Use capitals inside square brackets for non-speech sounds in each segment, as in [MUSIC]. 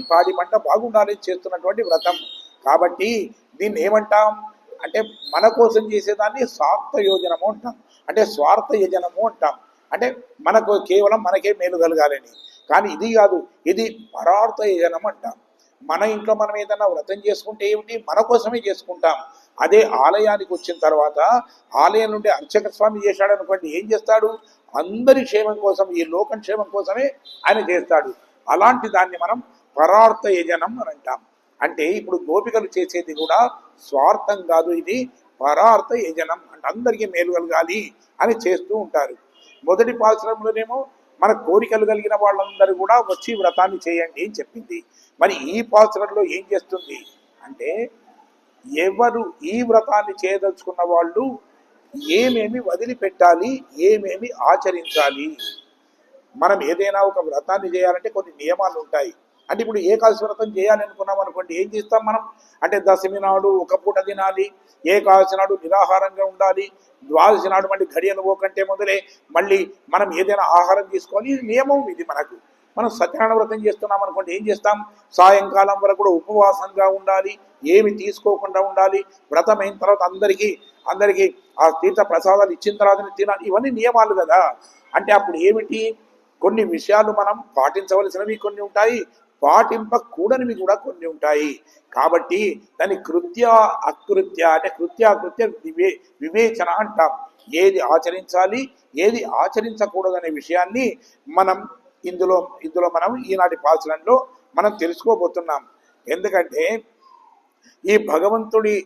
పాడి పంట బాగుండాలని చేస్తున్నటువంటి వ్రతం. కాబట్టి దీన్ని ఏమంటాం? అంటే మన కోసం చేసేదాన్ని స్వార్థ యోజనము అంటాం. అంటే స్వార్థ యజనము అంటాం. అంటే మనకు కేవలం మనకే మేలు కలగాలని. కానీ ఇది కాదు ఇది పరార్థ యజనం అంటాం. మన ఇంట్లో మనం ఏదైనా వ్రతం చేసుకుంటే ఏమిటి? మన కోసమే చేసుకుంటాం. అదే ఆలయానికి వచ్చిన తర్వాత ఆలయం నుండి అర్చక స్వామి చేశాడు అనుకోండి ఏం చేస్తాడు? అందరి క్షేమం కోసం ఈ లోకం క్షేమం కోసమే ఆయన చేస్తాడు. అలాంటి దాన్ని మనం పరార్థ యజనం అని అంటాం. అంటే ఇప్పుడు గోపికలు చేసేది కూడా స్వార్థం కాదు ఇది పరార్థ యజనం అంటే అందరికీ మేలు కలగాలి అని చేస్తూ ఉంటారు. మొదటి పాశ్రంలోనేమో మన కోరికలు కలిగిన వాళ్ళందరూ కూడా వచ్చి వ్రతాన్ని చేయండి అని చెప్పింది. మరి ఈ పాశ్రంలో ఏం చేస్తుంది అంటే ఎవరు ఈ వ్రతాన్ని చేయదలుచుకున్న వాళ్ళు ఏమేమి వదిలిపెట్టాలి ఏమేమి ఆచరించాలి? మనం ఏదైనా ఒక వ్రతాన్ని చేయాలంటే కొన్ని నియమాలు ఉంటాయి. అంటే ఇప్పుడు ఏకాదశి వ్రతం చేయాలనుకున్నాం అనుకోండి ఏం చేస్తాం మనం? అంటే దశమి నాడు ఒక పూట తినాలి ఏకాదశి నాడు నిరాహారంగా ఉండాలి ద్వాదశి నాడు మళ్ళీ ఘడియను పోకంటే మొదలే మళ్ళీ మనం ఏదైనా ఆహారం తీసుకోవాలి ఇది నియమం ఇది మనకు. మనం సత్యనారాయణ వ్రతం చేస్తున్నాం అనుకోండి ఏం చేస్తాం? సాయంకాలం వరకు కూడా ఉపవాసంగా ఉండాలి ఏమి తీసుకోకుండా ఉండాలి వ్రతం అయిన తర్వాత అందరికీ అందరికీ ఆ తీర్థ ప్రసాదాలు ఇచ్చిన తర్వాత తినాలి ఇవన్నీ నియమాలు కదా. అంటే అప్పుడు ఏమిటి? కొన్ని విషయాలు మనం పాటించవలసినవి కొన్ని ఉంటాయి పాటింపకూడనివి కూడా కొన్ని ఉంటాయి. కాబట్టి దాని కృత్య అకృత్య అంటే కృత్యాకృత్య వివే వివేచన అంటాం. ఏది ఆచరించాలి ఏది ఆచరించకూడదనే విషయాన్ని మనం ఇందులో ఇందులో మనం ఈనాటి పాచనంలో మనం తెలుసుకోబోతున్నాం. ఎందుకంటే ఈ భగవంతుడి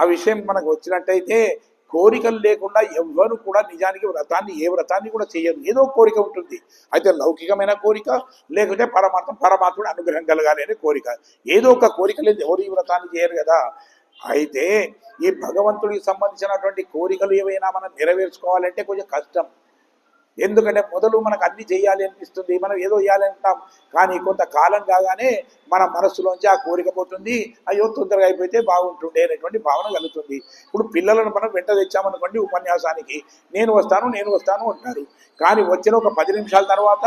ఆ విషయం మనకు వచ్చినట్టయితే కోరికలు లేకుండా ఎవ్వరు కూడా నిజానికి వ్రతాన్ని ఏ వ్రతాన్ని కూడా చేయరు. ఏదో కోరిక ఉంటుంది. అయితే లౌకికమైన కోరిక లేకుంటే పరమార్థం పరమాత్ముడు అనుగ్రహం కలగాలి అనే కోరిక. ఏదో ఒక కోరిక లేదు. ఎవరు ఈ వ్రతాన్ని చేయరు కదా. అయితే ఈ భగవంతుడికి సంబంధించినటువంటి కోరికలు ఏవైనా మనం నెరవేర్చుకోవాలంటే కొంచెం కష్టం. ఎందుకంటే మొదలు మనకు అన్ని చేయాలి అనిపిస్తుంది మనం ఏదో చేయాలి అంటాం కానీ కొంతకాలం కాగానే మన మనస్సులోంచి ఆ కోరిక పోతుంది అయ్యో తొందరగా అయిపోతే బాగుంటుండే అనేటువంటి భావన కలుగుతుంది. ఇప్పుడు పిల్లలను మనం వెంట తెచ్చామనుకోండి ఉపన్యాసానికి నేను వస్తాను నేను వస్తాను అంటారు. కానీ వచ్చిన ఒక పది నిమిషాల తర్వాత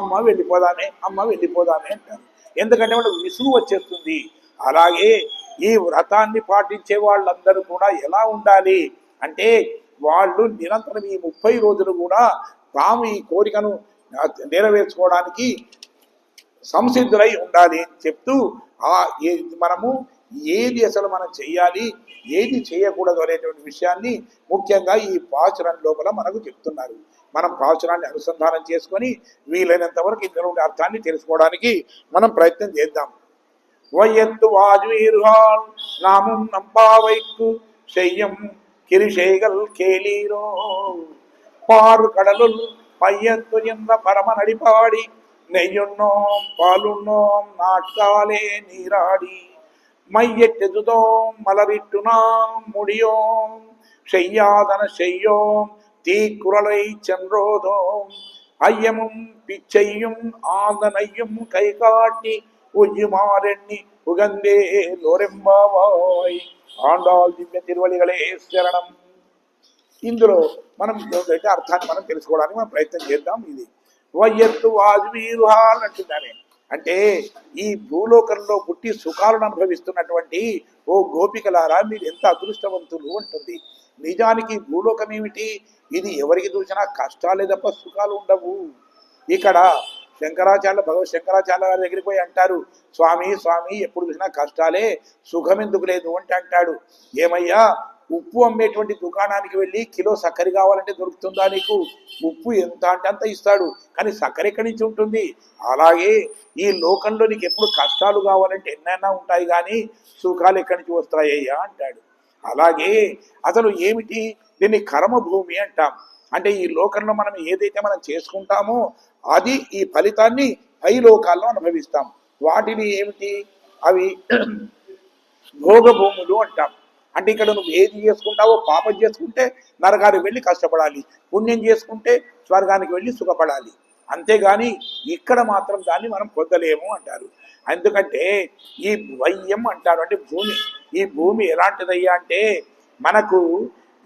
అమ్మ వెళ్ళిపోదామే అమ్మ వెళ్ళిపోదామే అంటారు. ఎందుకంటే వాళ్ళకి విసుగు వచ్చేస్తుంది. అలాగే ఈ వ్రతాన్ని పాటించే వాళ్ళందరూ కూడా ఎలా ఉండాలి అంటే వాళ్ళు నిరంతరం ఈ ముప్పై రోజులు కూడా తాము ఈ కోరికను నెరవేర్చుకోవడానికి సంసిద్ధులై ఉండాలి అని చెప్తూ ఆ మనము ఏది అసలు మనం చేయాలి ఏది చేయకూడదు అనేటువంటి విషయాన్ని ముఖ్యంగా ఈ పాచురం లోపల మనకు చెప్తున్నారు. మనం పాచురాన్ని అనుసంధానం చేసుకొని వీలైనంత వరకు ఇందులో అర్థాన్ని తెలుసుకోవడానికి మనం ప్రయత్నం చేద్దాం. వయత్తు వాజ్వీర్హాల్ నామం నంబావైక్కు శయ్యం కిరిశేగల్ కేలీరో. பாரு கடலுள் பையன் துயர்ந்த பரம நடிப்பாடி நெய்யுண்ணோம் பாலுண்ணோம் நாட்காலே நீராடி. மையெட்டெதுதோம் மலரிட்டு நாம் முடியோம் செய்யாதன செய்யோம் தீக்குரலை சென்றோதோம். ஐயமும் பிச்சையும் ஆந்தனையும் கை காட்டி உஜுமாறெண்ணி உகந்தே லோரெம்பாவாய் ஆண்டாள் திவ்ய திருவழிகளே சரணம். ఇందులో మనం ఏంటంటే అర్థాన్ని మనం తెలుసుకోవడానికి మనం ప్రయత్నం చేద్దాం ఇది. వయ్యత్తు వాజువీరుహాల్ అంటున్నానే అంటే ఈ భూలోకంలో పుట్టి సుఖాలను అనుభవిస్తున్నటువంటి ఓ గోపికలారా మీరు ఎంత అదృష్టవంతులు అంటుంది. నిజానికి భూలోకం ఏమిటి? ఇది ఎవరికి చూసినా కష్టాలే తప్ప సుఖాలు ఉండవు. ఇక్కడ శంకరాచార్య భగవత్ శంకరాచార్య గారి దగ్గరికి పోయి అంటారు స్వామి స్వామి ఎప్పుడు చూసినా కష్టాలే సుఖం ఎందుకు లేదు అంటే అంటాడు. ఏమయ్యా? ఉప్పు అమ్మేటువంటి దుకాణానికి వెళ్ళి కిలో చక్కెర కావాలంటే దొరుకుతుందా నీకు? ఉప్పు ఎంత అంటే అంత ఇస్తాడు. కానీ సక్కర ఎక్కడి నుంచి ఉంటుంది? అలాగే ఈ లోకంలో నీకు ఎప్పుడు కష్టాలు కావాలంటే ఎన్నైనా ఉంటాయి కానీ సుఖాలు ఎక్కడి నుంచి వస్తాయ్యా అంటాడు. అలాగే అసలు ఏమిటి? దీన్ని కర్మభూమి అంటాం. అంటే ఈ లోకంలో మనం ఏదైతే మనం చేసుకుంటామో అది ఈ ఫలితాన్ని పై లోకాల్లో అనుభవిస్తాం. వాటిని ఏమిటి? అవి [CLEARS THROAT] భోగభూములు అంటాం. అంటే ఇక్కడ నువ్వు ఏది చేసుకుంటావో పాపం చేసుకుంటే నరకానికి వెళ్ళి కష్టపడాలి. పుణ్యం చేసుకుంటే స్వర్గానికి వెళ్ళి సుఖపడాలి. అంతేగాని ఇక్కడ మాత్రం దాన్ని మనం పొందలేము అంటారు. ఎందుకంటే ఈ వయ్యం అంటారు. అంటే భూమి ఈ భూమి ఎలాంటిదయ్యా అంటే మనకు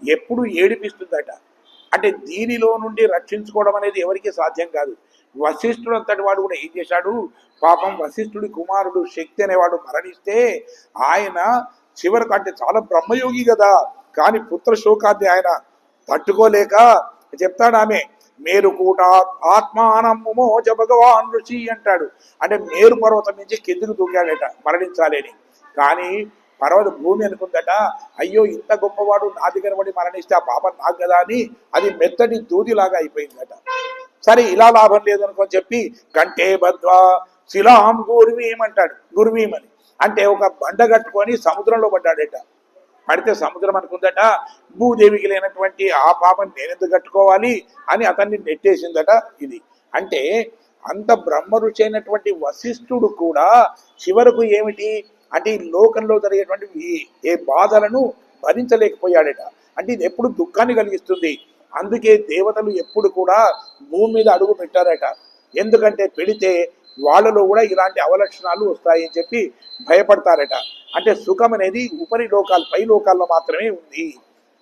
ఎప్పుడు ఏడిపిస్తుందట. అంటే దీనిలో నుండి రక్షించుకోవడం అనేది ఎవరికి సాధ్యం కాదు. వశిష్ఠుడు అంతటి వాడు కూడా ఏం చేశాడు? పాపం వశిష్ఠుడి కుమారుడు శక్తి అనేవాడు మరణిస్తే ఆయన చివరకు అంటే చాలా బ్రహ్మయోగి కదా కానీ పుత్ర శోకాన్ని ఆయన తట్టుకోలేక చెప్తాడు ఆమె మేరు కూట ఆత్మానమ్ము మోజ భగవాన్ ఋషి అంటాడు. అంటే మేరు పర్వతం నుంచి కిందికి దూకాడట మరణించాలని. కానీ పర్వత భూమి అనుకుందట అయ్యో ఇంత గొప్పవాడు నా దగ్గర పడి మరణిస్తే ఆ పాపం నాకు కదా అని అది మెత్తటి దూదిలాగా అయిపోయిందట. సరే ఇలా లాభం లేదనుకొని చెప్పి కంటే బద్వా శిలాం గురువీం అంటాడు గురువీం అని. అంటే ఒక బండ కట్టుకొని సముద్రంలో పడ్డాడట. పడితే సముద్రం అనుకుందట భూదేవికి లేనటువంటి ఆ పాపం నేనెందుకు కట్టుకోవాలి అని అతన్ని నెట్టేసిందట ఇది. అంటే అంత బ్రహ్మ రుచి అయినటువంటి వశిష్ఠుడు కూడా చివరకు ఏమిటి? అంటే ఈ లోకంలో జరిగేటువంటి ఏ బాధలను భరించలేకపోయాడట. అంటే ఇది ఎప్పుడు దుఃఖాన్ని కలిగిస్తుంది. అందుకే దేవతలు ఎప్పుడు కూడా భూమి మీద అడుగు పెట్టారట. ఎందుకంటే పెడితే వాళ్ళలో కూడా ఇలాంటి అవలక్షణాలు వస్తాయని చెప్పి భయపడతారట. అంటే సుఖం అనేది ఉపరి లోకాలు పై లోకాల్లో మాత్రమే ఉంది.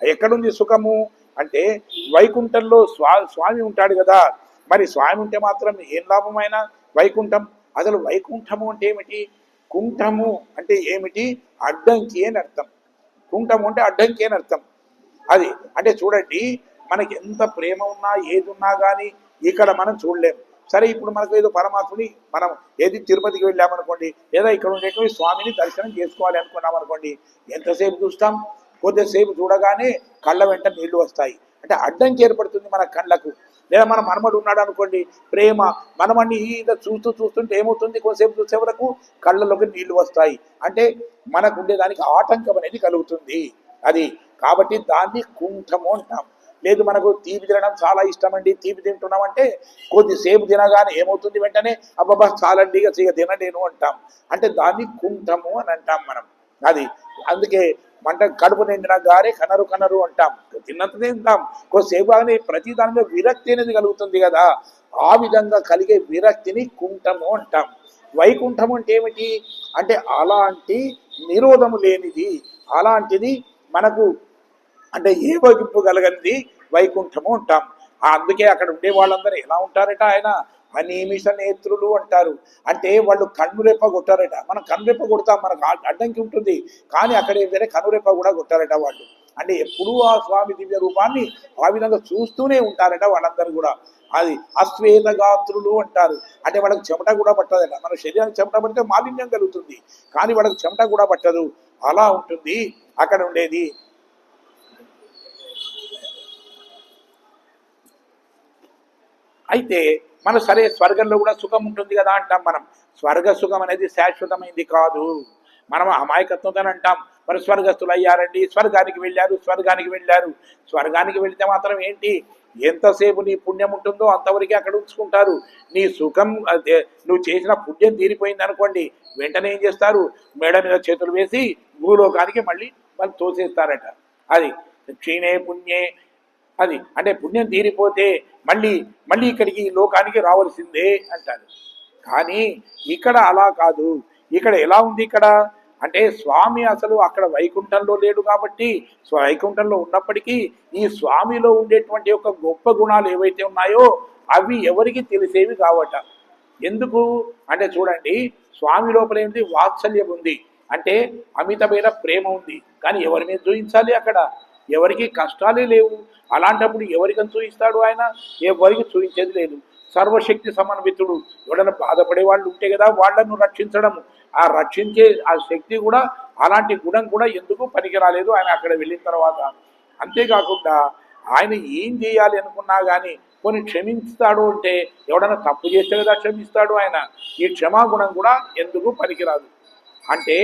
ఎక్కడుంది సుఖము? అంటే వైకుంఠంలో స్వా స్వామి ఉంటాడు కదా. మరి స్వామి ఉంటే మాత్రం ఏం లాభమైన వైకుంఠం. అసలు వైకుంఠము అంటే ఏమిటి? కుంఠము అంటే ఏమిటి? అడ్డంకి అని అర్థం. కుంఠము అంటే అడ్డంకి అని అర్థం. అది అంటే చూడండి మనకి ఎంత ప్రేమ ఉన్నా ఏది ఉన్నా కానీ ఇక్కడ మనం చూడలేం. సరే ఇప్పుడు మనకు ఏదో పరమాత్ముని మనం ఏది తిరుపతికి వెళ్ళామనుకోండి లేదా ఇక్కడ ఉండేటువంటి స్వామిని దర్శనం చేసుకోవాలి అనుకున్నాం అనుకోండి ఎంతసేపు చూస్తాం? కొద్దిసేపు చూడగానే కళ్ళ వెంట నీళ్ళు వస్తాయి. అంటే అడ్డంకి ఏర్పడుతుంది మన కళ్ళకు. లేదా మన మనమడు ఉన్నాడు అనుకోండి ప్రేమ మనమని ఇలా చూస్తూ చూస్తుంటే ఏమవుతుంది? కొద్దిసేపు చూసే వరకు కళ్ళలోకి నీళ్ళు వస్తాయి. అంటే మనకు ఉండేదానికి ఆటంకం అనేది కలుగుతుంది. అది కాబట్టి దాన్ని కుంఠము అంటాం. లేదు మనకు తీపి తినడం చాలా ఇష్టం అండి తీపి తింటున్నామంటే కొద్దిసేపు తినగానే ఏమవుతుంది వెంటనే అబ్బాబా చాలండి ఇక ఇక తినలేను అంటాం. అంటే దాన్ని కుంఠము అని అంటాం మనం. అది అందుకే మంట కడుపు నిండిన గారే కనరు కనరు అంటాం. తిన్నంత తింటాం. కొద్దిసేపు కానీ ప్రతి దాని మీద విరక్తి అనేది కలుగుతుంది కదా. ఆ విధంగా కలిగే విరక్తిని కుంఠము అంటాం. వైకుంఠం అంటే ఏమిటి? అంటే అలాంటి నిరోధము లేనిది. అలాంటిది మనకు అంటే ఏ వగింపు కలగనిది? వైకుంఠము ఉంటాం ఆ అందుకే అక్కడ ఉండే వాళ్ళందరూ ఎలా ఉంటారట ఆయన? అనిమిష నేత్రులు అంటారు. అంటే వాళ్ళు కన్నురెప్ప కొట్టారట. మనం కన్నురెప్ప కొడతాం మనకు అడ్డంకి ఉంటుంది. కానీ అక్కడ ఏంటంటే కన్నురెప్ప కూడా కొట్టారట వాళ్ళు. అంటే ఎప్పుడూ ఆ స్వామి దివ్య రూపాన్ని ఆ విధంగా చూస్తూనే ఉంటారట వాళ్ళందరూ కూడా. అది అశ్వేత గాత్రులు అంటారు. అంటే వాళ్ళకి చెమట కూడా పట్టదట. మన శరీరానికి చెమట పడితే మాలిన్యం కలుగుతుంది. కానీ వాళ్ళకి చెమట కూడా పట్టదు. అలా ఉంటుంది. అక్కడ ఉండేది అయితే మన సరే స్వర్గంలో కూడా సుఖం ఉంటుంది కదా అంటాం మనం. స్వర్గ సుఖం అనేది శాశ్వతమైంది కాదు. మనం అమాయకత్వంతో అంటాం. మరి స్వర్గస్థులు అయ్యారండి? స్వర్గానికి వెళ్ళారు స్వర్గానికి వెళ్ళారు. స్వర్గానికి వెళితే మాత్రం ఏంటి? ఎంతసేపు నీ పుణ్యం ఉంటుందో అంతవరకే అక్కడ ఉంచుకుంటారు. నీ సుఖం అదే నువ్వు చేసిన పుణ్యం తీరిపోయింది అనుకోండి వెంటనే ఏం చేస్తారు? మేడ మీద చేతులు వేసి భూలోకానికి మళ్ళీ వాళ్ళు తోసేస్తారట. అది క్షీణే పుణ్యే అది. అంటే పుణ్యం తీరిపోతే మళ్ళీ మళ్ళీ ఇక్కడికి ఈ లోకానికి రావాల్సిందే అంటారు. కానీ ఇక్కడ అలా కాదు. ఇక్కడ ఎలా ఉంది ఇక్కడ? అంటే స్వామి అసలు అక్కడ వైకుంఠంలో లేడు కాబట్టి వైకుంఠంలో ఉన్నప్పటికీ ఈ స్వామిలో ఉండేటువంటి యొక్క గొప్ప గుణాలు ఏవైతే ఉన్నాయో అవి ఎవరికి తెలిసేవి కావట. ఎందుకు? అంటే చూడండి స్వామి లోపల ఏంటి? వాత్సల్యం ఉంది. అంటే అమితమైన ప్రేమ ఉంది. కానీ ఎవరి మీద చూపించాలి అక్కడ? ఎవరికి కష్టాలే లేవు. అలాంటప్పుడు ఎవరికని చూపిస్తాడు ఆయన? ఎవరికి చూపించేది లేదు. సర్వశక్తి సమన్వితుడు. ఎవడైనా బాధపడే వాళ్ళు ఉంటే కదా వాళ్ళను రక్షించడం ఆ రక్షించే ఆ శక్తి కూడా అలాంటి గుణం కూడా ఎందుకు పనికి రాలేదు ఆయన అక్కడ వెళ్ళిన తర్వాత? అంతేకాకుండా ఆయన ఏం చేయాలి అనుకున్నా కానీ కొన్ని క్షమిస్తాడు అంటే ఎవడన్నా తప్పు చేస్తే కదా క్షమిస్తాడు ఆయన. ఈ క్షమాగుణం కూడా ఎందుకు పనికిరాదు? అంటే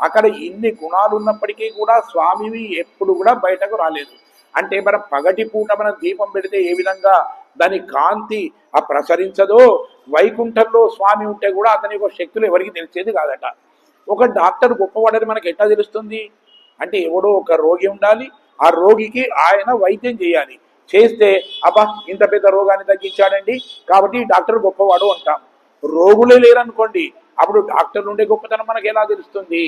అక్కడ ఇన్ని గుణాలు ఉన్నప్పటికీ కూడా స్వామివి ఎప్పుడు కూడా బయటకు రాలేదు. అంటే మనం పగటిపూట మనం దీపం పెడితే ఏ విధంగా దాని కాంతి ఆ ప్రసరించదో వైకుంఠంలో స్వామి ఉంటే కూడా అతని యొక్క శక్తులు ఎవరికి తెలిసేది కాదట. ఒక డాక్టర్ గొప్పవాడని మనకి ఎట్లా తెలుస్తుంది? అంటే ఎవడో ఒక రోగి ఉండాలి ఆ రోగికి ఆయన వైద్యం చేయాలి. చేస్తే అబ్బా ఇంత పెద్ద రోగాన్ని తగ్గించాడండి కాబట్టి డాక్టర్ గొప్పవాడు అంటాం. రోగులే లేరనుకోండి అప్పుడు డాక్టర్ ఉండే గొప్పతనం మనకి ఎలా తెలుస్తుంది?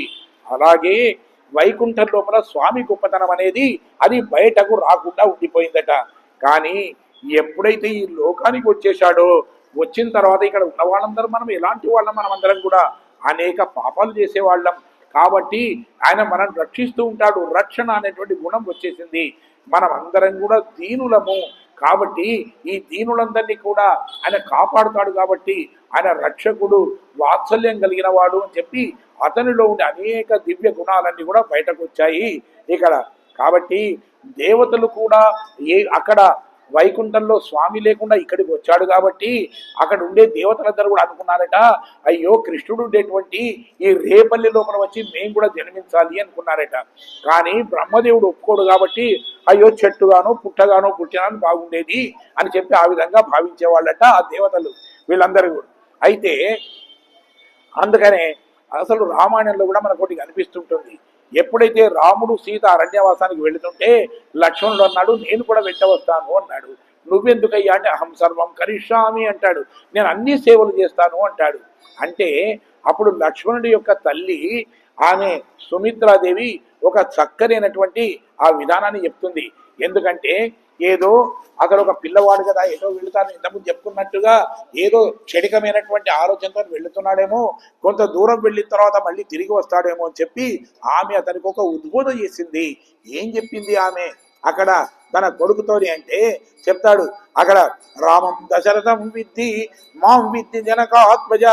అలాగే వైకుంఠం లోపల స్వామి గొప్పతనం అనేది అది బయటకు రాకుండా ఉండిపోయిందట. కానీ ఎప్పుడైతే ఈ లోకానికి వచ్చేసాడో వచ్చిన తర్వాత ఇక్కడ ఉన్న వాళ్ళందరూ మనం ఎలాంటి వాళ్ళం? మనం అందరం కూడా అనేక పాపాలు చేసేవాళ్ళం. కాబట్టి ఆయన మనం రక్షిస్తూ ఉంటాడు. రక్షణ అనేటువంటి గుణం వచ్చేసింది. మనం అందరం కూడా దీనులము. కాబట్టి ఈ దీనులందరినీ కూడా ఆయన కాపాడుతాడు కాబట్టి ఆయన రక్షకుడు వాత్సల్యం కలిగిన వాడు అని చెప్పి అతనిలో ఉండే అనేక దివ్య గుణాలన్నీ కూడా బయటకు వచ్చాయి ఇక్కడ కాబట్టి దేవతలు కూడా ఏ అక్కడ వైకుంఠంలో స్వామి లేకుండా ఇక్కడికి వచ్చాడు కాబట్టి అక్కడ ఉండే దేవతలందరూ కూడా అనుకున్నారట అయ్యో కృష్ణుడు ఉండేటువంటి ఈ రేపల్లి లోపల వచ్చి మేము కూడా జన్మించాలి అనుకున్నారట. కానీ బ్రహ్మదేవుడు ఒప్పుకోడు కాబట్టి అయ్యో చెట్టుగానో పుట్టగానో పుట్టినాను బాగుండేది అని చెప్పి ఆ విధంగా భావించేవాళ్ళట ఆ దేవతలు. వీళ్ళందరూ కూడా అయితే అందుకనే అసలు రామాయణంలో కూడా మనకు ఒకటి కనిపిస్తుంటుంది. ఎప్పుడైతే రాముడు సీత అరణ్యవాసానికి వెళుతుంటే లక్ష్మణుడు అన్నాడు నేను కూడా వెళ్ళవస్తాను అన్నాడు. నువ్వెందుకయ్యా? అంటే అహం సర్వం కరిష్యామి అంటాడు. నేను అన్ని సేవలు చేస్తాను అంటాడు. అంటే అప్పుడు లక్ష్మణుడి యొక్క తల్లి ఆమె సుమిత్రాదేవి ఒక చక్కనైనటువంటి ఆ విధానాన్ని చెప్తుంది. ఎందుకంటే ఏదో అక్కడ ఒక పిల్లవాడు కదా ఏదో వెళుతాను ఇంతకుముందు చెప్పుకున్నట్టుగా ఏదో క్షణికమైనటువంటి ఆలోచనతో వెళుతున్నాడేమో కొంత దూరం వెళ్ళిన తర్వాత మళ్ళీ తిరిగి వస్తాడేమో అని చెప్పి ఆమె అతనికి ఒక ఉద్బోధ చేసింది. ఏం చెప్పింది ఆమె? అక్కడ తన కొడుకుతోని అంటే చెప్తాడు అక్కడ రామం దశరథం విద్ది మాం విద్ది జనక ఆత్మజ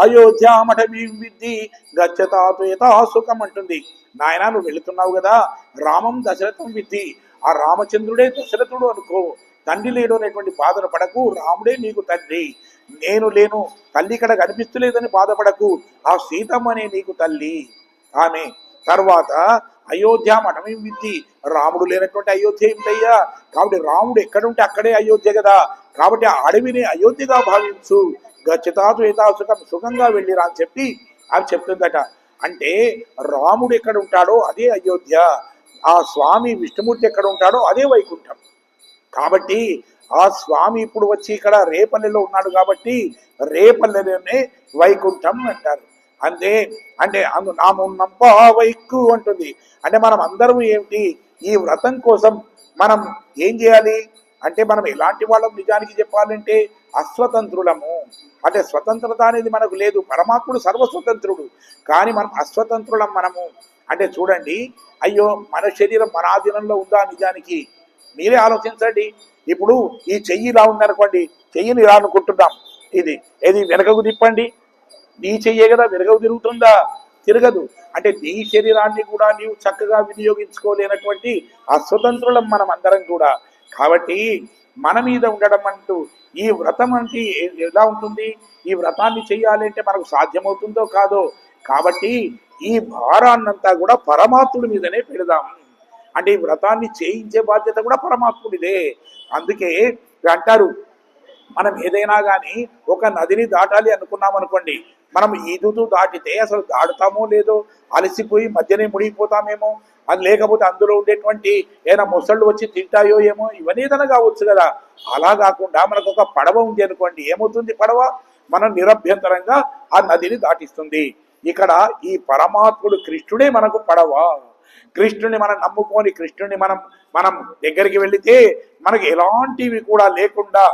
అయోధ్యామఠమీం విద్ది గచ్చతాపేత సుఖం అంటుంది. నాయన నువ్వు వెళుతున్నావు కదా రామం దశరథం విద్ది ఆ రామచంద్రుడే దశరథుడు అనుకో. తండ్రి లేడు అనేటువంటి బాధను పడకు. రాముడే నీకు తండ్రి. నేను లేను. తల్లి ఇక్కడ కనిపిస్తలేదని బాధపడకు. ఆ సీతమ్మనే నీకు తల్లి. ఆమె. తర్వాత అయోధ్య మఠమేం విద్ది రాముడు లేనటువంటి అయోధ్య ఏమిటయ్యా? కాబట్టి రాముడు ఎక్కడుంటే అక్కడే అయోధ్య కదా. కాబట్టి ఆ అడవిని అయోధ్యగా భావించు. గచ్చతాతు ఏతా సుఖం సుఖంగా వెళ్ళిరా అని చెప్పి అవి చెప్తుందట. అంటే రాముడు ఎక్కడ ఉంటాడో అదే అయోధ్య. ఆ స్వామి విష్ణుమూర్తి ఎక్కడ ఉంటాడో అదే వైకుంఠం. కాబట్టి ఆ స్వామి ఇప్పుడు వచ్చి ఇక్కడ రేపల్లెలో ఉన్నాడు కాబట్టి రేపల్లెలోనే వైకుంఠం అంటారు. అంతే అంటే అందు నామున్నంప వైక్కు అంటుంది. అంటే మనం అందరం ఏమిటి? ఈ వ్రతం కోసం మనం ఏం చేయాలి? అంటే మనం ఎలాంటి వాళ్ళం నిజానికి చెప్పాలంటే అస్వతంత్రులము. అంటే స్వతంత్రత అనేది మనకు లేదు. పరమాత్ముడు సర్వస్వతంత్రుడు. కానీ మనం అస్వతంత్రులం మనము. అంటే చూడండి అయ్యో మన శరీరం మన ఆధీనంలో ఉందా నిజానికి? మీరే ఆలోచించండి. ఇప్పుడు ఈ చెయ్యి ఇలా ఉందనుకోండి చెయ్యిని ఇలా అనుకుంటున్నాం. ఇది ఇది వెనకకు తిప్పండి. నీ చెయ్యే కదా వెనకకు తిరుగుతుందా? తిరగదు. అంటే నీ శరీరాన్ని కూడా నీవు చక్కగా వినియోగించుకోలేనటువంటి అస్వతంత్రులం మనం అందరం కూడా. కాబట్టి మన మీద ఉండడం అంటూ ఈ వ్రతం అంటే ఎలా ఉంటుంది? ఈ వ్రతాన్ని చేయాలి అంటే మనకు సాధ్యమవుతుందో కాదో? కాబట్టి ఈ భారాన్నంతా కూడా పరమాత్ముడి మీదనే పెడదాం. అంటే ఈ వ్రతాన్ని చేయించే బాధ్యత కూడా పరమాత్ముడిదే. అందుకే అంటారు మనం ఏదైనా కానీ ఒక నదిని దాటాలి అనుకున్నాం అనుకోండి మనం ఈదుతూ దాటితే అసలు దాటుతామో లేదో అలసిపోయి మధ్యనే మునిగిపోతామేమో అది లేకపోతే అందులో ఉండేటువంటి ఏదైనా మొసళ్ళు వచ్చి తింటాయో ఏమో ఇవన్నీ కావచ్చు కదా. అలా కాకుండా మనకు ఒక పడవ ఉంది అనుకోండి. ఏమవుతుంది పడవ? మనం నిరభ్యంతరంగా ఆ నదిని దాటిస్తుంది. ఇక్కడ ఈ పరమాత్ముడు కృష్ణుడే మనకు పడవ. కృష్ణుని మనం నమ్ముకొని కృష్ణుని మనం మనం దగ్గరికి వెళితే మనకి ఎలాంటివి కూడా లేకుండా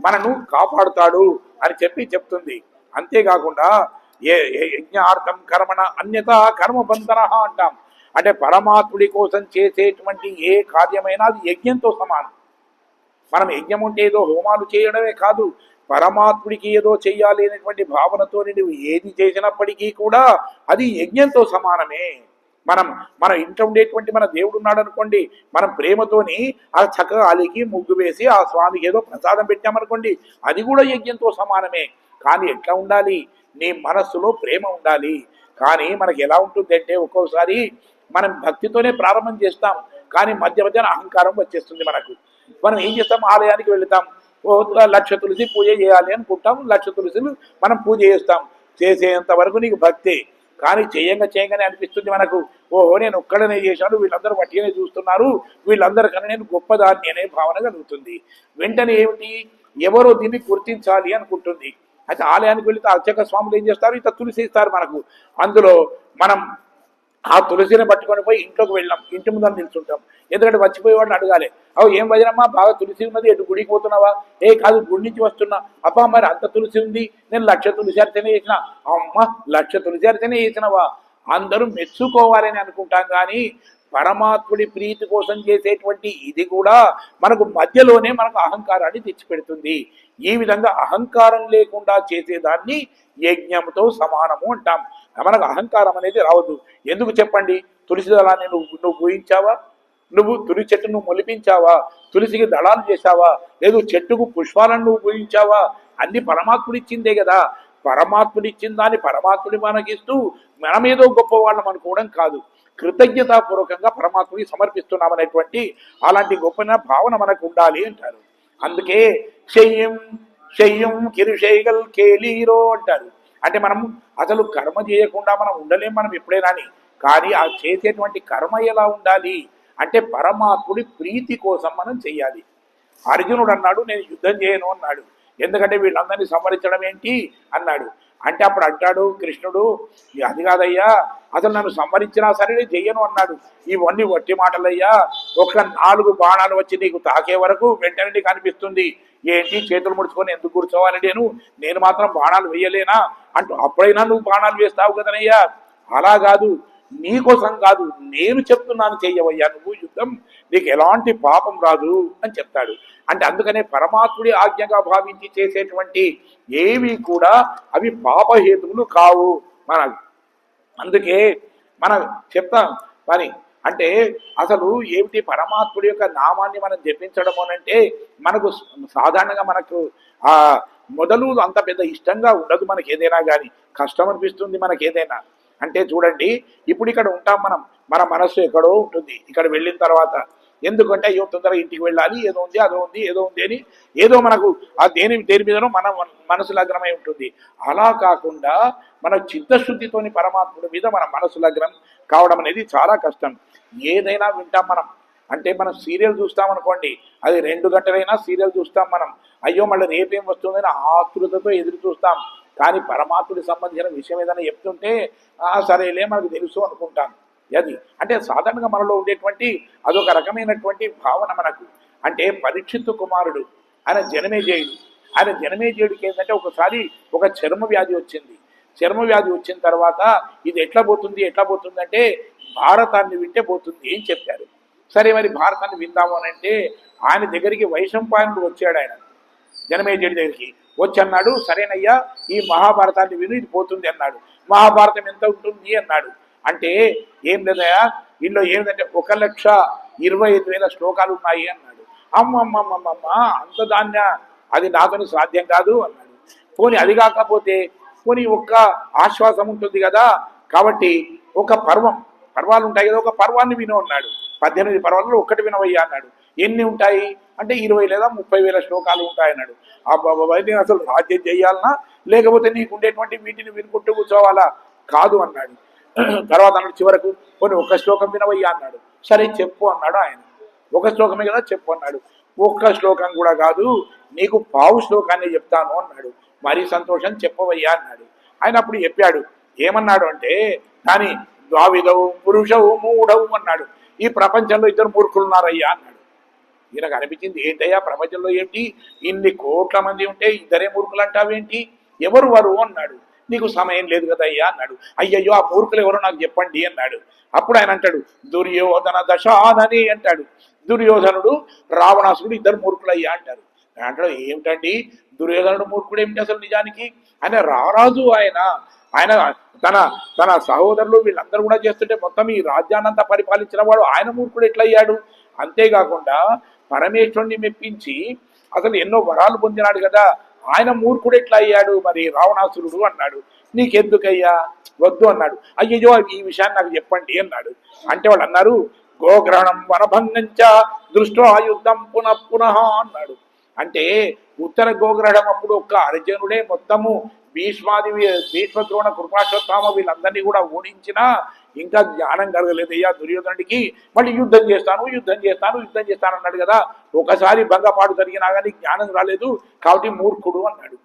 మనను కాపాడుతాడు అని చెప్పి చెప్తుంది. అంతేకాకుండా ఏ ఏ యజ్ఞార్థం కర్మణ అన్యత కర్మబంధన అంటాం. అంటే పరమాత్ముడి కోసం చేసేటువంటి ఏ కార్యమైనా అది యజ్ఞంతో సమానం. మనం యజ్ఞం ఉంటే ఏదో హోమాలు చేయడమే కాదు పరమాత్ముడికి ఏదో చెయ్యాలి అనేటువంటి భావనతో నువ్వు ఏది చేసినప్పటికీ కూడా అది యజ్ఞంతో సమానమే. మనం మన ఇంట్లో ఉండేటువంటి మన దేవుడు ఉన్నాడు అనుకోండి మనం ప్రేమతోని ఆ చక్కగా అలికి ముగ్గు వేసి ఆ స్వామికి ఏదో ప్రసాదం పెట్టామనుకోండి అది కూడా యజ్ఞంతో సమానమే. కానీ ఎట్లా ఉండాలి? నీ మనస్సులో ప్రేమ ఉండాలి. కానీ మనకి ఎలా ఉంటుంది అంటే ఒక్కోసారి మనం భక్తితోనే ప్రారంభం చేస్తాం. కానీ మధ్య మధ్యన అహంకారం వచ్చేస్తుంది మనకు. మనం ఏం చేస్తాం? ఆలయానికి వెళుతాం. లక్ష తులసి పూజ చేయాలి అనుకుంటాం. లక్ష తులసిలు మనం పూజ చేస్తాం. చేసేంత వరకు నీకు భక్తి. కానీ చేయంగా చేయంగానే అనిపిస్తుంది మనకు. ఓహో నేను ఒక్కడనే చేశాను. వీళ్ళందరూ వట్టిగానే చూస్తున్నారు. వీళ్ళందరికన్నా నేను గొప్పదాన్ని అనే భావన కలుగుతుంది. వెంటనే ఏమిటి? ఎవరో దీన్ని గుర్తించాలి అనుకుంటుంది. అయితే ఆలయానికి వెళితే అర్చక స్వాములు ఏం చేస్తారు? ఇంత తులసి ఇస్తారు మనకు. అందులో మనం ఆ తులసిని పట్టుకొని పోయి ఇంట్లోకి వెళ్ళాం. ఇంటి ముందర నిల్చుంటాం. ఎందుకంటే వచ్చిపోయేవాడిని అడగాలి. అవు ఏం వదినమ్మా బాగా తులసి ఉన్నది. ఎటు గుడికి పోతున్నావా? ఏ కాదు గుడి నుంచి వస్తున్నా. అబ్బా మరి అంత తులసి ఉంది. నేను లక్ష తులసి అర్చనే చేసిన. అమ్మ లక్ష తులసి అర్చనే చేసినవా? అందరూ మెచ్చుకోవాలని అనుకుంటాం కానీ పరమాత్ముడి ప్రీతి కోసం చేసేటువంటి ఇది కూడా మనకు మధ్యలోనే మనకు అహంకారాన్ని తెచ్చిపెడుతుంది. ఈ విధంగా అహంకారం లేకుండా చేసేదాన్ని యజ్ఞంతో సమానము అంటాం. మనకు అహంకారం అనేది రావద్దు. ఎందుకు చెప్పండి? తులసి దళాన్ని నువ్వు నువ్వు ఊహించావా? నువ్వు తులసి చెట్టు నువ్వు మొలిపించావా? తులసికి దళాలు చేశావా? లేదు చెట్టుకు పుష్పాలను నువ్వు పూజించావా? అన్ని పరమాత్ముడు ఇచ్చిందే కదా. పరమాత్ముడు ఇచ్చిన దాన్ని పరమాత్ముడి మనకిస్తూ మనమేదో గొప్పవాళ్ళం అనుకోవడం కాదు. కృతజ్ఞతాపూర్వకంగా పరమాత్ముడికి సమర్పిస్తున్నామనేటువంటి అలాంటి గొప్ప భావన మనకు ఉండాలి అంటారు. అందుకే చెయ్యం చెయ్యం కిరుషైగల్ కేలీరో అంటారు. అంటే మనం అసలు కర్మ చేయకుండా మనం ఉండలేం మనం ఎప్పుడైనా అని. కానీ ఆ చేసేటువంటి కర్మ ఎలా ఉండాలి? అంటే పరమాత్ముడి ప్రీతి కోసం మనం చెయ్యాలి అర్జునుడు అన్నాడు నేను యుద్ధం చేయను అన్నాడు. ఎందుకంటే వీళ్ళందరినీ సంహరించడం ఏంటి? అన్నాడు. అంటే అప్పుడు అంటాడు కృష్ణుడు అది కాదయ్యా అసలు నన్ను సంహరించినా సరే నేను చెయ్యను అన్నాడు. ఇవన్నీ వట్టి మాటలయ్యా ఒక నాలుగు బాణాలు వచ్చి నీకు తాకే వరకు వెంటనే నీకు అనిపిస్తుంది. ఏంటి? చేతులు ముడుచుకొని ఎందుకు కూర్చోవాలి నేను నేను మాత్రం బాణాలు వేయలేనా? అంటూ అప్పుడైనా నువ్వు బాణాలు వేస్తావు కదనయ్యా? అలా కాదు. నీకోసం కాదు. నేను చెప్తున్నాను చెయ్యవయ్యా. నువ్వు యుద్ధం నీకు ఎలాంటి పాపం రాదు అని చెప్తాడు. అంటే అందుకనే పరమాత్ముడి ఆజ్ఞగా భావించి చేసేటువంటి ఏవి కూడా అవి పాపహేతువులు కావు. మన అందుకే మనం చెప్తాం. మరి అంటే అసలు ఏమిటి పరమాత్ముడి యొక్క నామాన్ని మనం జపించడం అనంటే మనకు సాధారణంగా మనకు ఆ మొదలు అంత పెద్ద ఇష్టంగా ఉండదు మనకి ఏదైనా కానీ కష్టం అనిపిస్తుంది మనకి ఏదైనా. అంటే చూడండి ఇప్పుడు ఇక్కడ ఉంటాం మనం. మన మనస్సు ఎక్కడో ఉంటుంది. ఇక్కడ వెళ్ళిన తర్వాత ఎందుకంటే అయ్యో తొందరగా ఇంటికి వెళ్ళాలి ఏదో ఉంది అదో ఉంది ఏదో ఉంది అని ఏదో మనకు ఆ దేని దేని మీదనో మన మనసు లగ్నమై ఉంటుంది. అలా కాకుండా మన చిత్తశుద్ధితోని పరమాత్ముడి మీద మన మనసు లగ్నం కావడం అనేది చాలా కష్టం. ఏదైనా వింటాం మనం. అంటే మనం సీరియల్ చూస్తాం అనుకోండి అది రెండు గంటలైనా సీరియల్ చూస్తాం మనం. అయ్యో మళ్ళీ రేపేం వస్తుందని ఆతృతతో ఎదురు చూస్తాం. కానీ పరమాత్ముడికి సంబంధించిన విషయం ఏదైనా చెప్తుంటే సరేలే మనకు తెలుసు అనుకుంటాం. అది. అంటే సాధారణంగా మనలో ఉండేటువంటి అదొక రకమైనటువంటి భావన మనకు. అంటే పరీక్షిత్తు కుమారుడు ఆయన జనమేజయుడు. ఆయన జనమేజయుడికి ఏంటంటే ఒకసారి ఒక చర్మ వ్యాధి వచ్చింది. చర్మ వ్యాధి వచ్చిన తర్వాత ఇది ఎట్లా పోతుంది ఎట్లా పోతుంది అంటే భారతాన్ని వింటే పోతుంది ఏం చెప్పారు. సరే మరి భారతాన్ని విందాము అని అంటే ఆయన దగ్గరికి వైశంపాయనుడు వచ్చాడు ఆయన. జనమేజయుడి దగ్గరికి. వచ్చి అన్నాడు సరేనయ్యా ఈ మహాభారతాన్ని విను ఇది పోతుంది అన్నాడు. మహాభారతం ఎంత ఉంటుంది అన్నాడు. అంటే ఏం లేదయా ఇందులో ఏంటంటే ఒక లక్ష ఇరవై ఐదు వేల శ్లోకాలు ఉన్నాయి అన్నాడు. అమ్మమ్మమ్మమ్మ అంత దాన్య అది నాతోని సాధ్యం కాదు అన్నాడు. పోనీ అది కాకపోతే పోనీ ఒక్క ఆశ్వాసం ఉంటుంది కదా? కాబట్టి ఒక పర్వం పర్వాలు ఉంటాయి కదా ఒక పర్వాన్ని విను అన్నాడు. పద్దెనిమిది పర్వాలలో ఒకటి వినవయ్యా అన్నాడు. ఎన్ని ఉంటాయి? అంటే ఇరవై లేదా ముప్పై వేల శ్లోకాలు ఉంటాయి అన్నాడు. అబ్బాబాయ్ నేను అసలు రాజ్యం చేయాలనా? లేకపోతే నీకు ఉండేటువంటి వీటిని వినుకుంటూ కూర్చోవాలా? కాదు అన్నాడు. [CLEARS THROAT] తర్వాత అన్నాడు చివరకు కొన్ని ఒక శ్లోకం వినవయ్యా అన్నాడు. సరే చెప్పు అన్నాడు ఆయన. ఒక శ్లోకమే కదా చెప్పు అన్నాడు. ఒక్క శ్లోకం కూడా కాదు నీకు పావు శ్లోకాన్ని చెప్తాను అన్నాడు. మరీ సంతోషం చెప్పవయ్యా అన్నాడు. ఆయన అప్పుడు చెప్పాడు. ఏమన్నాడు అంటే కానీ ద్వావిధవు పురుషవు మూఢవు అన్నాడు. ఈ ప్రపంచంలో ఇద్దరు మూర్ఖులు ఉన్నారయ్యా అన్నాడు. ఈయనకు అనిపించింది ఏంటయ్యా ప్రపంచంలో ఏంటి? ఇన్ని కోట్ల మంది ఉంటే ఇద్దరే మూర్ఖులు అంటావేంటి ఎవరు వారు? అన్నాడు. నీకు సమయం లేదు కదా అయ్యా అన్నాడు. అయ్యయ్యో ఆ మూర్ఖులు ఎవరో నాకు చెప్పండి అన్నాడు. అప్పుడు ఆయన అంటాడు దుర్యోధన దశానని అంటాడు. దుర్యోధనుడు రావణాసుడు ఇద్దరు మూర్ఖులయ్యా అంటారు. దాంట్లో ఏమిటండి? దుర్యోధనుడు మూర్ఖుడు ఏమిటి అసలు నిజానికి? ఆయన రారాజు ఆయన. ఆయన తన తన సహోదరులు వీళ్ళందరూ కూడా చేస్తుంటే మొత్తం ఈ రాజ్యాన్నంతా పరిపాలించిన వాడు ఆయన మూర్ఖుడు ఎట్లయ్యాడు? అంతేకాకుండా పరమేశ్వరుణ్ణి మెప్పించి అసలు ఎన్నో వరాలు పొందినాడు కదా. ఆయన మూర్ఖుడు ఎట్లా అయ్యాడు? మరి రావణాసురుడు అన్నాడు. నీకెందుకయ్యా? వద్దు అన్నాడు. అయ్యయ్యో ఈ విషయాన్ని నాకు చెప్పండి అన్నాడు. అంటే వాళ్ళు అన్నారు గోగ్రహణం వనభంగంచ దృష్ట్యా ఆయుద్ధం పునః పునః అన్నాడు. అంటే ఉత్తర గోగ్రహణం అప్పుడు ఒక్క అర్జునుడే మొత్తము భీష్మాది భీష్మ ద్రోణ కృపాశ్వత్థామ వీళ్ళందరినీ కూడా ఓడించినా ఇంకా జ్ఞానం కలగలేదు అయ్యా దుర్యోధనుడికి. మళ్ళీ యుద్ధం చేస్తాను యుద్ధం చేస్తాను యుద్ధం చేస్తాను అన్నాడు కదా. ఒకసారి భంగపాటు జరిగినా కానీ జ్ఞానం రాలేదు. కాబట్టి మూర్ఖుడు అన్నాడు.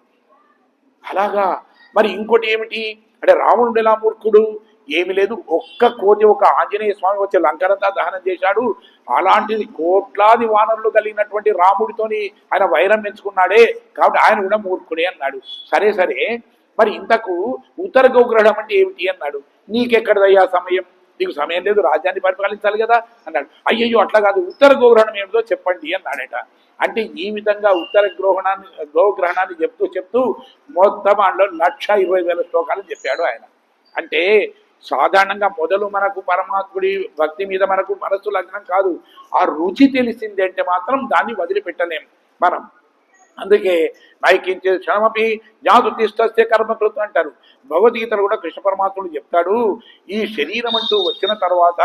అలాగా. మరి ఇంకోటి ఏమిటి? అంటే రావణుడు ఎలా మూర్ఖుడు? ఏమి లేదు. ఒక్క కోతి ఒక ఆంజనేయ స్వామి వచ్చి లంకనంతా దహనం చేశాడు. అలాంటిది కోట్లాది వానరులు కలిగినటువంటి రాముడితోని ఆయన వైరం పెంచుకున్నాడే. కాబట్టి ఆయన కూడా మూర్ఖుడే అన్నాడు. సరే సరే. మరి ఇంతకు ఉత్తర గోగ్రహణం అంటే ఏమిటి అన్నాడు. నీకెక్కడదయ్యా సమయం? నీకు సమయం లేదు రాజ్యాన్ని పరిపాలించాలి కదా అన్నాడు. అయ్యయ్యో అట్లా కాదు. ఉత్తర గోగ్రహణం ఏమిటో చెప్పండి అన్నాడట. అంటే ఈ విధంగా ఉత్తర గ్రహణాన్ని గోగ్రహణాన్ని చెప్తూ చెప్తూ మొత్తం అందులో లక్ష ఇరవై వేల శ్లోకాలు చెప్పాడు ఆయన. అంటే సాధారణంగా మొదలు మనకు పరమాత్ముడి భక్తి మీద మనకు మనస్సు లగ్నం కాదు. ఆ రుచి తెలిసింది అంటే మాత్రం దాన్ని వదిలిపెట్టలేం మనం. అందుకే నైకించే క్షణమపి జాతు తిష్టస్య కర్మకృతం అంటారు. భగవద్గీతలు కూడా కృష్ణ పరమాత్ముడు చెప్తాడు ఈ శరీరం అంటూ వచ్చిన తర్వాత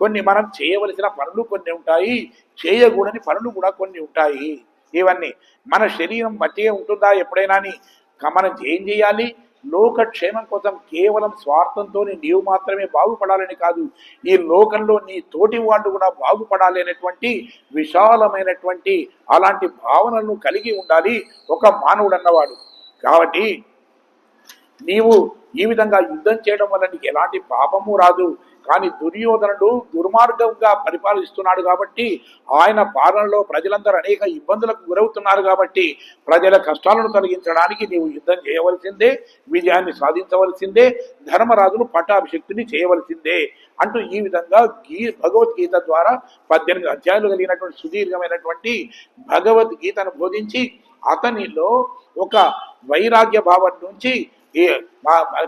కొన్ని మనం చేయవలసిన పనులు కొన్ని ఉంటాయి చేయకూడని పనులు కూడా కొన్ని ఉంటాయి. ఇవన్నీ మన శరీరం మట్టిగా ఉంటుందా ఎప్పుడైనా అని మనం ఏం చేయాలి? లోకక్షేమం కోసం కేవలం స్వార్థంతో నీవు మాత్రమే బాగుపడాలని కాదు ఈ లోకంలో నీ తోటి వాళ్ళు కూడా బాగుపడాలి అనేటువంటి విశాలమైనటువంటి అలాంటి భావనలను కలిగి ఉండాలి ఒక మానవుడు అన్నవాడు. కాబట్టి నీవు ఈ విధంగా యుద్ధం చేయడం వల్ల నీకు ఎలాంటి పాపము రాదు. కానీ దుర్యోధనుడు దుర్మార్గంగా పరిపాలిస్తున్నాడు కాబట్టి ఆయన పాలనలో ప్రజలందరూ అనేక ఇబ్బందులకు గురవుతున్నారు కాబట్టి ప్రజల కష్టాలను తొలగించడానికి నీవు యుద్ధం చేయవలసిందే విజయాన్ని సాధించవలసిందే ధర్మరాజును పట్టాభిషక్తిని చేయవలసిందే అంటూ ఈ విధంగా గీ భగవద్గీత ద్వారా పద్దెనిమిది అధ్యాయులు కలిగినటువంటి సుదీర్ఘమైనటువంటి భగవద్గీతను బోధించి అతనిలో ఒక వైరాగ్య భావం నుంచి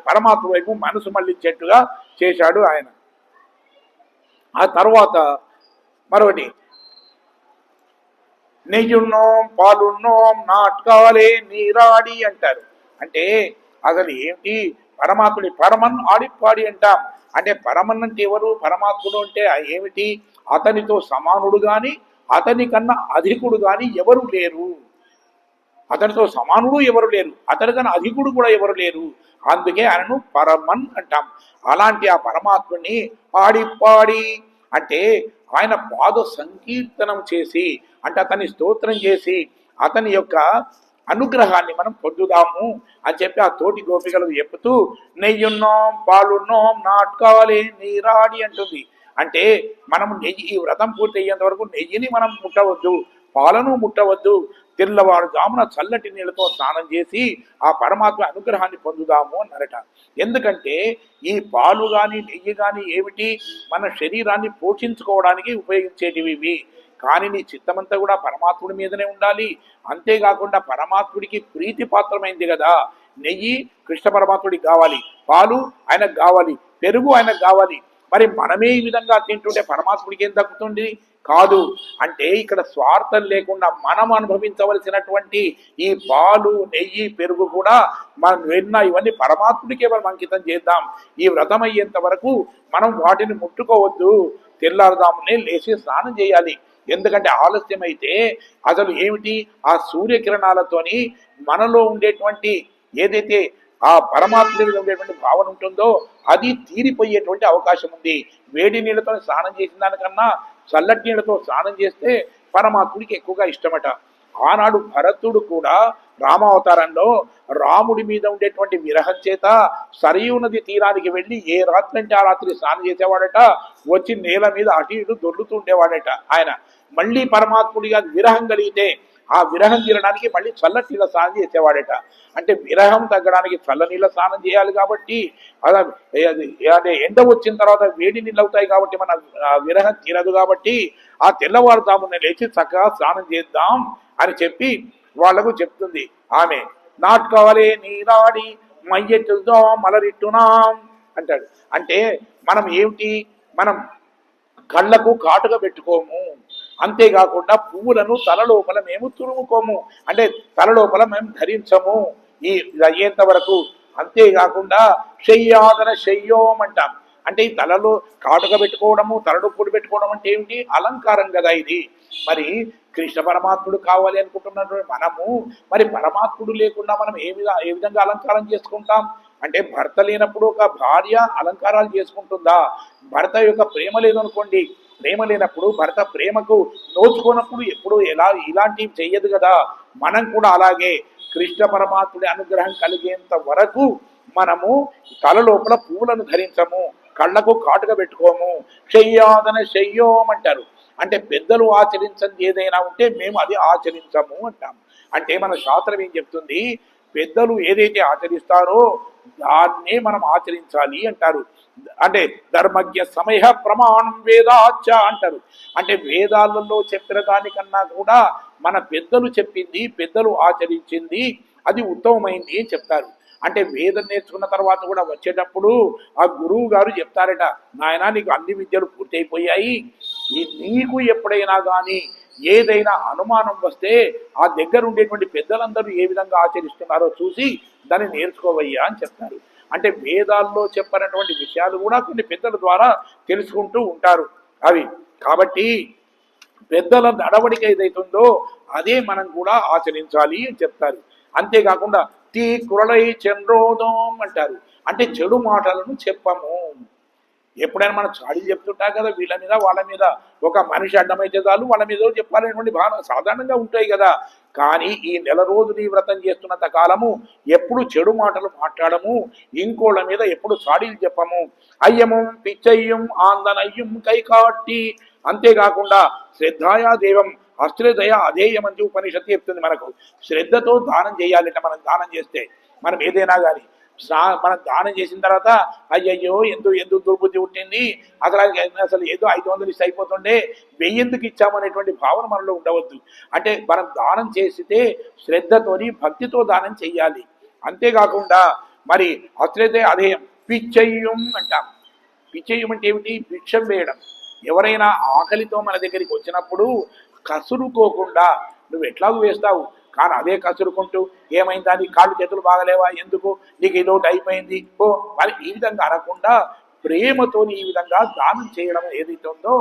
పరమాత్మ వైపు మనసు మళ్ళించేట్టుగా చేశాడు ఆయన. ఆ తర్వాత మరొకటి. నెయ్యున్నోం పాలున్నోం నాటకాలే నీరాడి అంటారు. అంటే అసలు ఏమిటి? పరమాత్ముడి పరమన్ ఆడిపాడి అంటాం. అంటే పరమన్ అంటే ఎవరు? పరమాత్ముడు అంటే ఏమిటి? అతనితో సమానుడు కానీ అతని కన్నా అధికుడు కానీ ఎవరు లేరు? అతనితో సమానుడు ఎవరు లేరు అతని కన్నా అధికుడు కూడా ఎవరు లేరు. అందుకే ఆయనను పరమన్ అంటాం. అలాంటి ఆ పరమాత్ముని పాడి పాడి అంటే ఆయన పాద సంకీర్తనం చేసి అంటే అతని స్తోత్రం చేసి అతని యొక్క అనుగ్రహాన్ని మనం పొందుదాము అని చెప్పి ఆ తోటి గోపికలకు చెప్తూ నెయ్యున్నోం పాలున్నోం నాటకాలే నీరాడి అంటుంది. అంటే మనం నెయ్యి ఈ వ్రతం పూర్తి అయ్యేంత వరకు నెయ్యిని మనం ముట్టవద్దు. పాలను ముట్టవద్దు. తెల్లవారుజామున చల్లటి నీళ్ళతో స్నానం చేసి ఆ పరమాత్మ అనుగ్రహాన్ని పొందుదాము అన్నారట ఎందుకంటే ఈ పాలు కానీ నెయ్యి కానీ ఏమిటి మన శరీరాన్ని పోషించుకోవడానికి ఉపయోగించేటివి ఇవి. కానీ నీ చిత్తమంతా కూడా పరమాత్ముడి మీదనే ఉండాలి. అంతేకాకుండా పరమాత్ముడికి ప్రీతి పాత్రమైంది కదా. నెయ్యి కృష్ణ పరమాత్ముడికి కావాలి. పాలు ఆయనకు కావాలి. పెరుగు ఆయనకు కావాలి. మరి మనమే ఈ విధంగా తింటుంటే పరమాత్ముడికి ఏం దక్కుతుంది కాదు. అంటే ఇక్కడ స్వార్థం లేకుండా మనం అనుభవించవలసినటువంటి ఈ పాలు నెయ్యి పెరుగు కూడా మనం వెన్న ఇవన్నీ పరమాత్ముడికే మనం అంకితం చేద్దాం. ఈ వ్రతం అయ్యేంత వరకు మనం వాటిని ముట్టుకోవద్దు. తెల్లారుదామునే లేచి స్నానం చేయాలి. ఎందుకంటే ఆలస్యం అయితే అసలు ఏమిటి? ఆ సూర్యకిరణాలతోని మనలో ఉండేటువంటి ఏదైతే ఆ పరమాత్మ మీద ఉండేటువంటి భావన ఉంటుందో అది తీరిపోయేటువంటి అవకాశం ఉంది. వేడి నీళ్ళతో స్నానం చేసిన దానికన్నా చల్లటి నీళ్ళతో స్నానం చేస్తే పరమాత్ముడికి ఎక్కువగా ఇష్టమట. ఆనాడు భరతుడు కూడా రామావతారంలో రాముడి మీద ఉండేటువంటి విరహం చేత సరియు నది తీరానికి వెళ్ళి ఏ రాత్రి అంటే ఆ రాత్రి స్నానం చేసేవాడట వచ్చి నేల మీద అటు ఇటు దొర్లుతూ ఉండేవాడట ఆయన. మళ్ళీ పరమాత్ముడిగా విరహం కలిగితే ఆ విరహం తీరడానికి మళ్ళీ చల్ల నీళ్ళ స్నానం చేసేవాడట. అంటే విరహం తగ్గడానికి చల్ల నీళ్ళ స్నానం చేయాలి కాబట్టి అదే అది అదే ఎండ వచ్చిన తర్వాత వేడి నీళ్ళు అవుతాయి కాబట్టి మన విరహం తీరదు కాబట్టి ఆ తెల్లవారుతామున లేచి చక్కగా స్నానం చేద్దాం అని చెప్పి వాళ్ళకు చెప్తుంది. ఆమె నాటుకోవాలి నీరాడి మయ్యెట్టుదాం మలరిట్టునాం అంటాడు. అంటే మనం ఏమిటి? మనం కళ్ళకు కాటుగా పెట్టుకోము. అంతేకాకుండా పువ్వులను తల లోపల మేము తురుముకోము. అంటే తల లోపల మేము ధరించము. ఈ ఇది అయ్యేంత వరకు అంతేకాకుండా శయ్యాదన శయ్యోం అంటాం. అంటే ఈ తలలో కాటుక పెట్టుకోవడము తలడొప్పులు పెట్టుకోవడం అంటే ఏమిటి? అలంకారం కదా ఇది. మరి కృష్ణ పరమాత్ముడు కావాలి అనుకుంటున్నటువంటి మనము మరి పరమాత్ముడు లేకుండా మనం ఏ విధంగా ఏ విధంగా అలంకారం చేసుకుంటాం? అంటే భర్త లేనప్పుడు ఒక భార్య అలంకారాలు చేసుకుంటుందా? భర్త యొక్క ప్రేమ లేదనుకోండి ప్రేమ లేనప్పుడు భర్త ప్రేమకు నోచుకున్నప్పుడు ఎప్పుడు ఎలా ఇలాంటివి చెయ్యదు కదా. మనం కూడా అలాగే కృష్ణ పరమాత్ముడి అనుగ్రహం కలిగేంత వరకు మనము తల లోపల పువ్వులను ధరించము కళ్ళకు కాటుక పెట్టుకోము చెయ్యాదన చెయ్యోమంటారు. అంటే పెద్దలు ఆచరించండి ఏదైనా ఉంటే మేము అది ఆచరించము అంటాము అంటే మన శాస్త్రం ఏం చెప్తుంది? పెద్దలు ఏదైతే ఆచరిస్తారో దాన్నే మనం ఆచరించాలి అంటారు. అంటే ధర్మజ్ఞ సమయ ప్రమాణం వేదాచ అంటారు. అంటే వేదాలలో చెప్పిన దానికన్నా కూడా మన పెద్దలు చెప్పింది పెద్దలు ఆచరించింది అది ఉత్తమమైంది అని చెప్తారు. అంటే వేదం నేర్చుకున్న తర్వాత కూడా వచ్చేటప్పుడు ఆ గురువు గారు చెప్తారట నాయన నీకు అన్ని విద్యలు పూర్తయిపోయాయి. నీకు ఎప్పుడైనా కానీ ఏదైనా అనుమానం వస్తే ఆ దగ్గర ఉండేటువంటి పెద్దలందరూ ఏ విధంగా ఆచరిస్తున్నారో చూసి దాన్ని నేర్చుకోవయ్యా అని చెప్తారు. అంటే వేదాల్లో చెప్పినటువంటి విషయాలు కూడా కొన్ని పెద్దల ద్వారా తెలుసుకుంటూ ఉంటారు అవి. కాబట్టి పెద్దల నడవడిక ఏదైతుందో అదే మనం కూడా ఆచరించాలి అని చెప్తారు. అంతేకాకుండా తీ కురళై చంద్రోదం అంటారు. అంటే చెడు మాటలను చెప్పము. ఎప్పుడైనా మనం చాడీలు చెప్తుంటాం కదా వీళ్ళ మీద వాళ్ళ మీద. ఒక మనిషి అడ్డమైతే చాలు వాళ్ళ మీద చెప్పాలనేటువంటి భావన సాధారణంగా ఉంటాయి కదా. కానీ ఈ నెల రోజులు ఈ వ్రతం చేస్తున్నంత కాలము ఎప్పుడు చెడు మాటలు మాట్లాడము ఇంకోళ్ళ మీద ఎప్పుడు చాడీలు చెప్పము. అయ్యము పిచ్చయ్యం ఆందనయ్యం కైకాట్టి. అంతేకాకుండా శ్రద్ధాయా దేవం అశ్రద్ధయ అధేయం అని ఉపనిషత్తు చెప్తుంది మనకు. శ్రద్ధతో దానం చేయాలంటే మనం దానం చేస్తే మనం ఏదైనా కానీ మనం దానం చేసిన తర్వాత అయ్యయ్యో ఎందుకు ఎందుకు దుర్బుద్ధి ఉంటుంది అసలు అసలు ఏదో ఐదు వందలు ఇస్తే అయిపోతుండే? వెయ్యి ఎందుకు ఇచ్చామనేటువంటి భావన మనలో ఉండవద్దు. అంటే మనం దానం చేస్తే శ్రద్ధతోని భక్తితో దానం చెయ్యాలి. అంతేకాకుండా మరి అసలైతే అదే పిచ్చయ్యం అంటాం. పిచ్చయ్యం అంటే ఏమిటి? భిక్షం వేయడం. ఎవరైనా ఆకలితో మన దగ్గరికి వచ్చినప్పుడు కసురుకోకుండా నువ్వు ఎట్లాగూ వేస్తావు? కానీ అదే కసురుకుంటూ ఏమైందా నీ కాళ్ళు చేతులు బాగలేవా? ఎందుకు? నీకు ఇదోటి అయిపోయింది. ఓ మరి ఈ విధంగా అనకుండా ప్రేమతోని ఈ విధంగా దానం చేయడం ఏదైతే ఉందో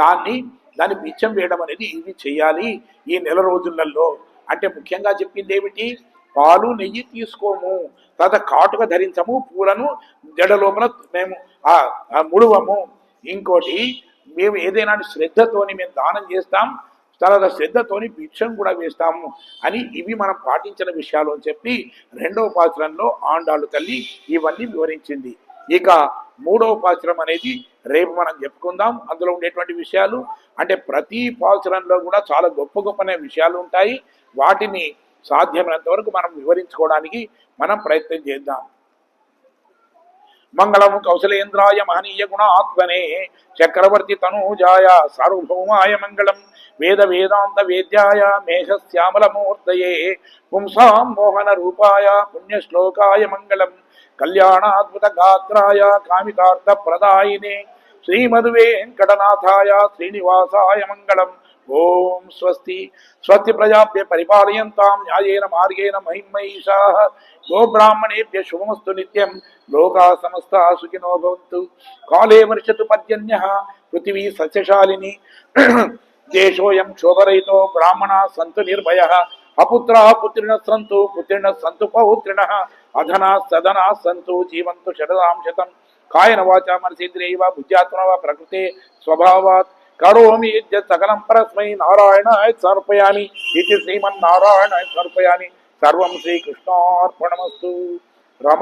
దాన్ని దాన్ని మిచ్చం వేయడం అనేది ఇది చేయాలి ఈ నెల రోజులలో. అంటే ముఖ్యంగా చెప్పింది ఏమిటి? పాలు నెయ్యి తీసుకోము. తర్వాత కాటుక ధరించము పూలను జడ లోపల మేము ఆ ముడువము. ఇంకోటి మేము ఏదైనా శ్రద్ధతోని మేము దానం చేస్తాం. తర్వాత శ్రద్ధతోని భిక్షం కూడా వేస్తాము అని ఇవి మనం పాటించిన విషయాలు అని చెప్పి రెండవ పాత్రంలో ఆండాళ్ళు తల్లి ఇవన్నీ వివరించింది. ఇక మూడవ పాత్రం అనేది రేపు మనం చెప్పుకుందాం. అందులో ఉండేటువంటి విషయాలు అంటే ప్రతి పాత్రంలో కూడా చాలా గొప్ప గొప్పనే విషయాలు ఉంటాయి. వాటిని సాధ్యమైనంత వరకు మనం వివరించుకోవడానికి మనం ప్రయత్నం చేద్దాం. మంగళం కౌశలేంద్రాయ మహనీయ గుణాత్మనే చక్రవర్తి తనూజాయ సార్వభౌమాయ మంగళం. వేద వేదాంత వేద్యాయ మేఘశ్యామలమూర్తయే పుంసాం మోహన రూపాయ పుణ్యశ్లోకాయ మంగళం కళ్యాణాద్భుత గాత్రాయ కామితార్థ ప్రదాయినే శ్రీమధువేంకటనాథాయ శ్రీనివాసాయ మంగళం ఓం స్వస్తి స్వస్తి ప్రజాభ్య పరిపాలయంతాం న్యాయేన మార్గేణ మహిమహిషా గోబ్రాహ్మణేభ్య శుభమస్తు నిత్యం లోకా సమస్త సుఖినో భవంతు కాలే వర్షతు పర్జన్య పృథివీ సస్యశాలిని దేశోయం క్షోభరహితో బ్రాహ్మణ సంతు నిర్భయ అపుత్ర పుత్రిణ సంతు పుత్రిణ సంతు పౌత్రిణ అధన సదన సంతు జీవంతు శరదాం శతం కాయన వాచ మనసేంద్రియవ బుద్ధ్యాత్మన ప్రకృతి స్వభావాత్ కరోమి యజ్ఞ సకలం పరస్మై నారాయణ సమర్పయామి ఇది శ్రీమన్నారాయణ సమర్పయామి సర్వం శ్రీకృష్ణార్పణమస్తు